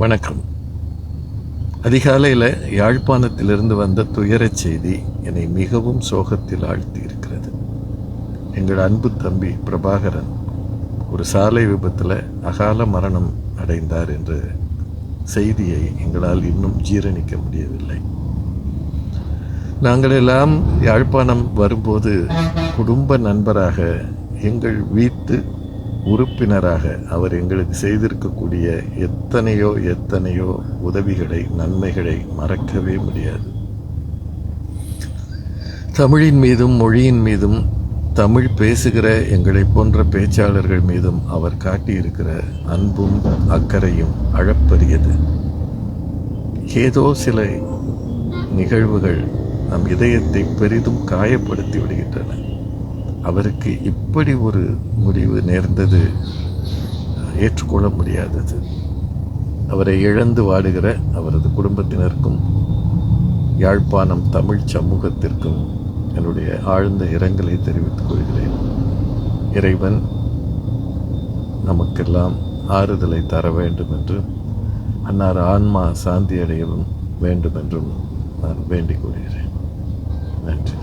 வணக்கம். அதிகாலையில் யாழ்ப்பாணத்திலிருந்து வந்த துயரச் செய்தி என்னை மிகவும் சோகத்தில் ஆழ்த்தி இருக்கிறது எங்கள் அன்பு தம்பி பிரபாகரன் ஒரு சாலை விபத்தில் அகால மரணம் அடைந்தார் என்ற செய்தியை எங்களால் இன்னும் ஜீரணிக்க முடியவில்லை. நாங்கள் எல்லாம் யாழ்ப்பாணம் வரும்போது குடும்ப நண்பராக எங்கள் வீட்டு உறுப்பினராக அவர் எங்களுக்கு செய்திருக்கக்கூடிய எத்தனையோ எத்தனையோ உதவிகளை நன்மைகளை மறக்கவே முடியாது. தமிழின் மீதும் மொழியின் மீதும் தமிழ் பேசுகிற எங்களை போன்ற பேச்சாளர்கள் மீதும் அவர் காட்டியிருக்கிற அன்பும் அக்கறையும் அழப்பரியது ஏதோ சில நிகழ்வுகள் நம் இதயத்தை பெரிதும் காயப்படுத்தி விடுகின்றன. அவருக்கு இப்படி ஒரு முடிவு நேர்ந்தது ஏற்றுக்கொள்ள முடியாதது. அவரை இழந்து வாடுகிற அவரது குடும்பத்தினருக்கும் யாழ்ப்பாணம் தமிழ் சமூகத்திற்கும் என்னுடைய ஆழ்ந்த இரங்கலை தெரிவித்துக் கொள்கிறேன். இறைவன் நமக்கெல்லாம் ஆறுதலை தர வேண்டும் என்றும் அன்னார் ஆன்மா சாந்தி அடையவும் வேண்டும் என்றும் நான் வேண்டிக் கொள்கிறேன். நன்றி.